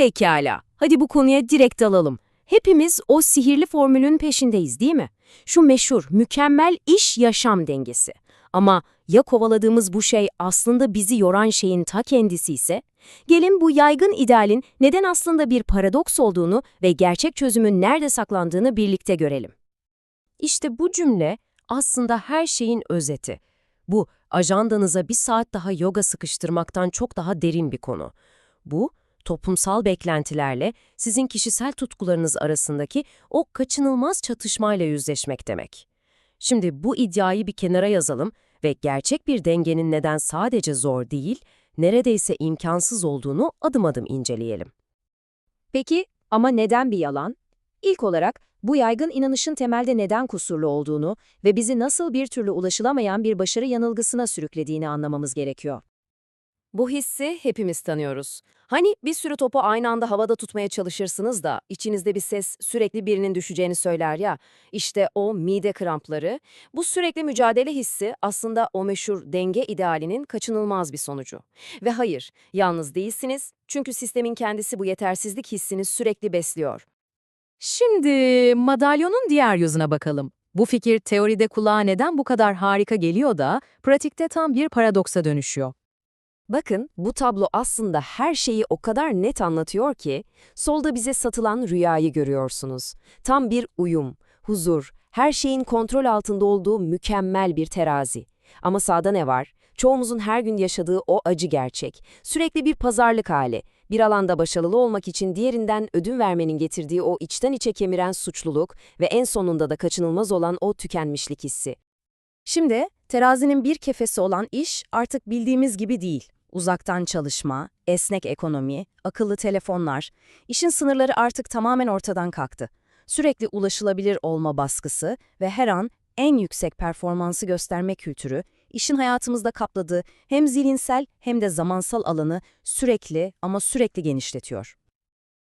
Pekala, hadi bu konuya direkt dalalım. Hepimiz o sihirli formülün peşindeyiz değil mi? Şu meşhur, mükemmel iş-yaşam dengesi. Ama ya kovaladığımız bu şey aslında bizi yoran şeyin ta kendisi ise? Gelin bu yaygın idealin neden aslında bir paradoks olduğunu ve gerçek çözümün nerede saklandığını birlikte görelim. İşte bu cümle aslında her şeyin özeti. Bu, ajandanıza bir saat daha yoga sıkıştırmaktan çok daha derin bir konu. Bu, toplumsal beklentilerle sizin kişisel tutkularınız arasındaki o kaçınılmaz çatışmayla yüzleşmek demek. Şimdi bu iddiayı bir kenara yazalım ve gerçek bir dengenin neden sadece zor değil, neredeyse imkansız olduğunu adım adım inceleyelim. Peki ama neden bir yalan? İlk olarak bu yaygın inanışın temelde neden kusurlu olduğunu ve bizi nasıl bir türlü ulaşılamayan bir başarı yanılgısına sürüklediğini anlamamız gerekiyor. Bu hissi hepimiz tanıyoruz. Hani bir sürü topu aynı anda havada tutmaya çalışırsınız da içinizde bir ses sürekli birinin düşeceğini söyler ya. İşte o mide krampları, bu sürekli mücadele hissi aslında o meşhur denge idealinin kaçınılmaz bir sonucu. Ve hayır, yalnız değilsiniz çünkü sistemin kendisi bu yetersizlik hissini sürekli besliyor. Şimdi madalyonun diğer yüzüne bakalım. Bu fikir teoride kulağa neden bu kadar harika geliyor da pratikte tam bir paradoksa dönüşüyor. Bakın bu tablo aslında her şeyi o kadar net anlatıyor ki, solda bize satılan rüyayı görüyorsunuz. Tam bir uyum, huzur, her şeyin kontrol altında olduğu mükemmel bir terazi. Ama sağda ne var? Çoğumuzun her gün yaşadığı o acı gerçek. Sürekli bir pazarlık hali. Bir alanda başarılı olmak için diğerinden ödün vermenin getirdiği o içten içe kemiren suçluluk ve en sonunda da kaçınılmaz olan o tükenmişlik hissi. Şimdi terazinin bir kefesi olan iş artık bildiğimiz gibi değil. Uzaktan çalışma, esnek ekonomi, akıllı telefonlar, işin sınırları artık tamamen ortadan kalktı. Sürekli ulaşılabilir olma baskısı ve her an en yüksek performansı gösterme kültürü, işin hayatımızda kapladığı hem zihinsel hem de zamansal alanı sürekli ama sürekli genişletiyor.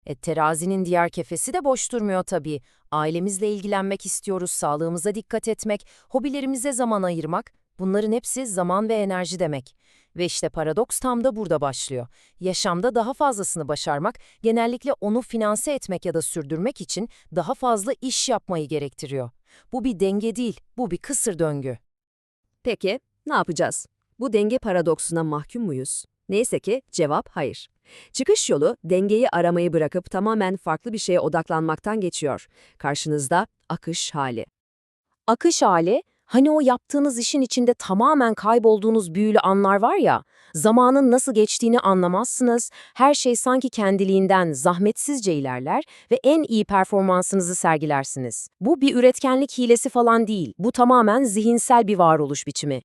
E, terazinin diğer kefesi de boş durmuyor tabii. Ailemizle ilgilenmek istiyoruz, sağlığımıza dikkat etmek, hobilerimize zaman ayırmak. Bunların hepsi zaman ve enerji demek. Ve işte paradoks tam da burada başlıyor. Yaşamda daha fazlasını başarmak, genellikle onu finanse etmek ya da sürdürmek için daha fazla iş yapmayı gerektiriyor. Bu bir denge değil, bu bir kısır döngü. Peki, ne yapacağız? Bu denge paradoksuna mahkum muyuz? Neyse ki cevap hayır. Çıkış yolu dengeyi aramayı bırakıp tamamen farklı bir şeye odaklanmaktan geçiyor. Karşınızda akış hali. Akış hali, hani o yaptığınız işin içinde tamamen kaybolduğunuz büyülü anlar var ya, zamanın nasıl geçtiğini anlamazsınız, her şey sanki kendiliğinden zahmetsizce ilerler ve en iyi performansınızı sergilersiniz. Bu bir üretkenlik hilesi falan değil, bu tamamen zihinsel bir varoluş biçimi.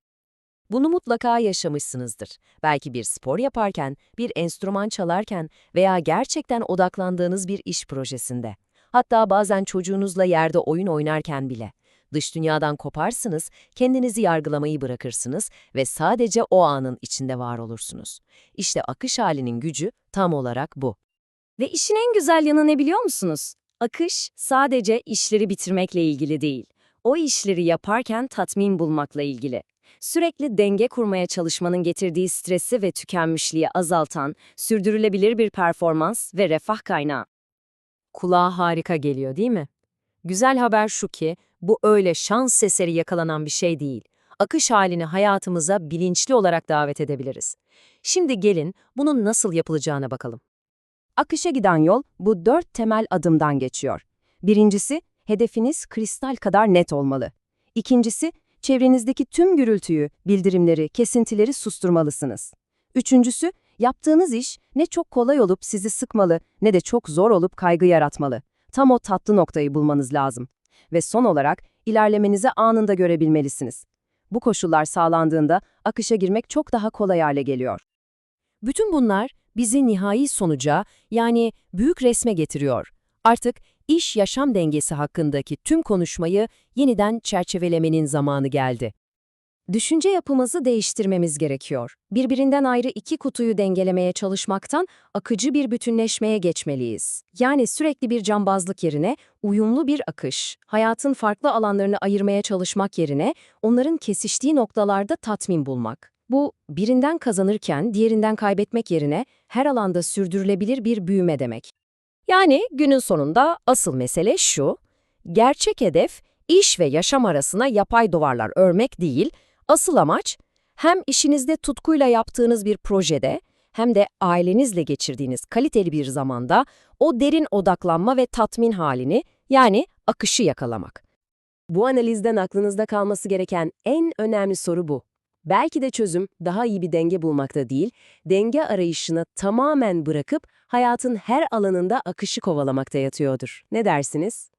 Bunu mutlaka yaşamışsınızdır. Belki bir spor yaparken, bir enstrüman çalarken veya gerçekten odaklandığınız bir iş projesinde. Hatta bazen çocuğunuzla yerde oyun oynarken bile. Dış dünyadan koparsınız, kendinizi yargılamayı bırakırsınız ve sadece o anın içinde var olursunuz. İşte akış halinin gücü tam olarak bu. Ve işin en güzel yanı ne biliyor musunuz? Akış sadece işleri bitirmekle ilgili değil. O işleri yaparken tatmin bulmakla ilgili. Sürekli denge kurmaya çalışmanın getirdiği stresi ve tükenmişliği azaltan, sürdürülebilir bir performans ve refah kaynağı. Kulağa harika geliyor değil mi? Güzel haber şu ki, bu öyle şans eseri yakalanan bir şey değil. Akış halini hayatımıza bilinçli olarak davet edebiliriz. Şimdi gelin bunun nasıl yapılacağına bakalım. Akışa giden yol bu dört temel adımdan geçiyor. Birincisi, hedefiniz kristal kadar net olmalı. İkincisi, çevrenizdeki tüm gürültüyü, bildirimleri, kesintileri susturmalısınız. Üçüncüsü, yaptığınız iş ne çok kolay olup sizi sıkmalı ne de çok zor olup kaygı yaratmalı. Tam o tatlı noktayı bulmanız lazım. Ve son olarak, ilerlemenizi anında görebilmelisiniz. Bu koşullar sağlandığında akışa girmek çok daha kolay hale geliyor. Bütün bunlar bizi nihai sonuca yani büyük resme getiriyor. Artık iş-yaşam dengesi hakkındaki tüm konuşmayı yeniden çerçevelemenin zamanı geldi. Düşünce yapımızı değiştirmemiz gerekiyor. Birbirinden ayrı iki kutuyu dengelemeye çalışmaktan akıcı bir bütünleşmeye geçmeliyiz. Yani sürekli bir cambazlık yerine uyumlu bir akış, hayatın farklı alanlarını ayırmaya çalışmak yerine onların kesiştiği noktalarda tatmin bulmak. Bu, birinden kazanırken diğerinden kaybetmek yerine her alanda sürdürülebilir bir büyüme demek. Yani günün sonunda asıl mesele şu, gerçek hedef iş ve yaşam arasına yapay duvarlar örmek değil, asıl amaç hem işinizde tutkuyla yaptığınız bir projede hem de ailenizle geçirdiğiniz kaliteli bir zamanda o derin odaklanma ve tatmin halini yani akışı yakalamak. Bu analizden aklınızda kalması gereken en önemli soru bu. Belki de çözüm daha iyi bir denge bulmakta değil, denge arayışını tamamen bırakıp hayatın her alanında akışı kovalamakta yatıyordur. Ne dersiniz?